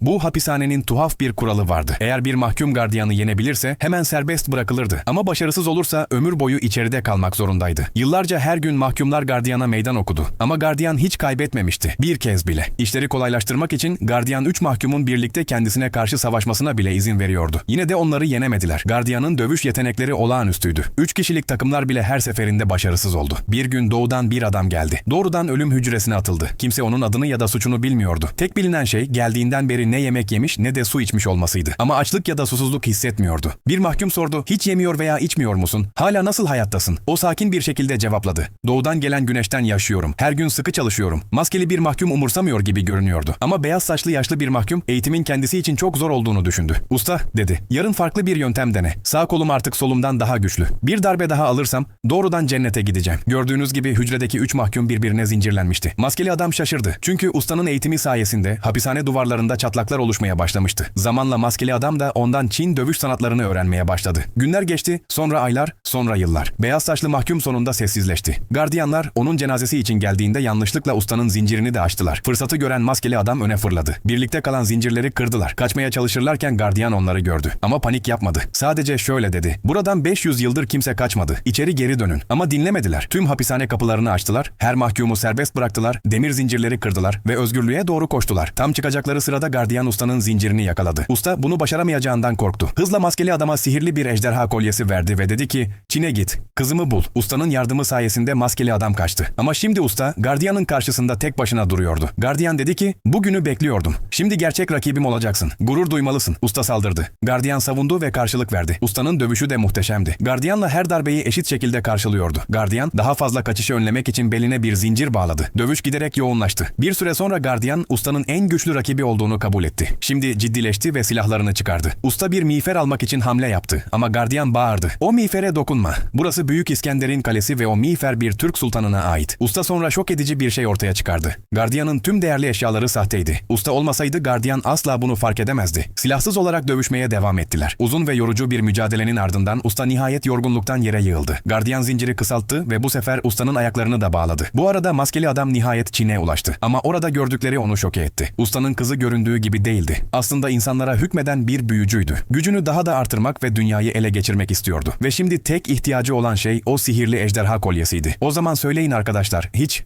Bu hapishanenin tuhaf bir kuralı vardı. Eğer bir mahkum gardiyanı yenebilirse hemen serbest bırakılırdı. Ama başarısız olursa ömür boyu içeride kalmak zorundaydı. Yıllarca her gün mahkumlar gardiyana meydan okudu. Ama gardiyan hiç kaybetmemişti. Bir kez bile. İşleri kolaylaştırmak için gardiyan 3 mahkumun birlikte kendisine karşı savaşmasına bile izin veriyordu. Yine de onları yenemediler. Gardiyanın dövüş yetenekleri olağanüstüydü. 3 kişilik takımlar bile her seferinde başarısız oldu. Bir gün doğudan bir adam geldi. Doğrudan ölüm hücresine atıldı. Kimse onun adını ya da suçunu bilmiyordu. Tek bilinen şey geldiğinden beri ne yemek yemiş ne de su içmiş olmasıydı. Ama açlık ya da susuzluk hissetmiyordu. Bir mahkum sordu. Hiç yemiyor veya içmiyor musun? Hala nasıl hayattasın? O sakin bir şekilde cevapladı. Doğudan gelen güneşten yaşıyorum. Her gün sıkı çalışıyorum. Maskeli bir mahkum umursamıyor gibi görünüyordu. Ama beyaz saçlı yaşlı bir mahkum eğitimin kendisi için çok zor olduğunu düşündü. Usta dedi. Yarın farklı bir yöntem dene. Sağ kolum artık solumdan daha güçlü. Bir darbe daha alırsam doğrudan cennete gideceğim. Gördüğünüz gibi hücredeki üç mahkum birbirine zincirlenmişti. Maskeli adam şaşırdı. Çünkü ustanın eğitimi sayesinde hapishane duvarlarında çatlaklar oluşmaya başlamıştı. Zamanla maskeli adam da ondan Çin dövüş sanatlarını öğrenmeye başladı. Günler geçti, sonra aylar, sonra yıllar. Beyaz saçlı mahkum sonunda sessizleşti. Gardiyanlar onun cenazesi için geldiğinde yanlışlıkla ustanın zincirini de açtılar. Fırsatı gören maskeli adam öne fırladı. Birlikte kalan zincirleri kırdılar. Kaçmaya çalışırlarken gardiyan onları gördü. Ama panik yapmadı. Sadece şöyle dedi. Buradan 500 yıldır kimse kaçmadı. İçeri geri dönün. Ama dinlemediler. Tüm hapishane kapılarını açtılar. Her mahkumu serbest bıraktılar. Demir zincirleri kırdılar ve özgürlüğe doğru koştular. Tam çıkacakları sırada gardiyan ustanın zincirini yakaladı. Usta bunu başaramayacağından korktu. Hızla maskeli adama sihirli bir ejderha kolyesi verdi ve dedi ki Çin'e git. Kızımı bul. Ustanın yardımı sayesinde maskeli adam kaçtı. Ama şimdi usta gardiyanın karşısında tek başına duruyordu. Gardiyan dedi ki bugünü bekliyordum. Şimdi gerçek rakibim olacaksın. Gurur duymalısın. Usta saldırdı. Gardiyan savundu ve karşılık verdi. Ustanın dövüşü de muhteşemdi. Gardiyanla her darbeyi eşit şekilde karşılıyordu. Gardiyan daha fazla kaçışı önlemek için beline bir zincir bağladı. Dövüş giderek yoğunlaştı. Bir süre sonra gardiyan ustanın en güçlü rakibi olduğunu kabul etti. Şimdi ciddileşti ve silahlarını çıkardı. Usta bir miğfer almak için hamle yaptı ama gardiyan bağırdı. O miğfere dokunma. Burası Büyük İskender'in kalesi ve o miğfer bir Türk sultanına ait. Usta sonra şok edici bir şey ortaya çıkardı. Gardiyanın tüm değerli eşyaları sahteydi. Usta olmasaydı gardiyan asla bunu fark edemezdi. Silahsız olarak dövüşmeye devam ettiler. Uzun ve yorucu bir mücadelenin ardından usta nihayet yorgunluktan yere yığıldı. Gardiyan zinciri kısalttı ve bu sefer ustanın ayaklarını da bağladı. Bu arada maskeli adam nihayet Çin'e ulaştı. Ama orada gördükleri onu şoke etti. Ustanın kızı göründüğü gibi değildi. Aslında insanlara hükmeden bir büyücüydü. Gücünü daha da artırmak ve dünyayı ele geçirmek istiyordu. Ve şimdi tek ihtiyacı olan şey o sihirli ejderha kolyesiydi. O zaman söyleyin arkadaşlar, hiç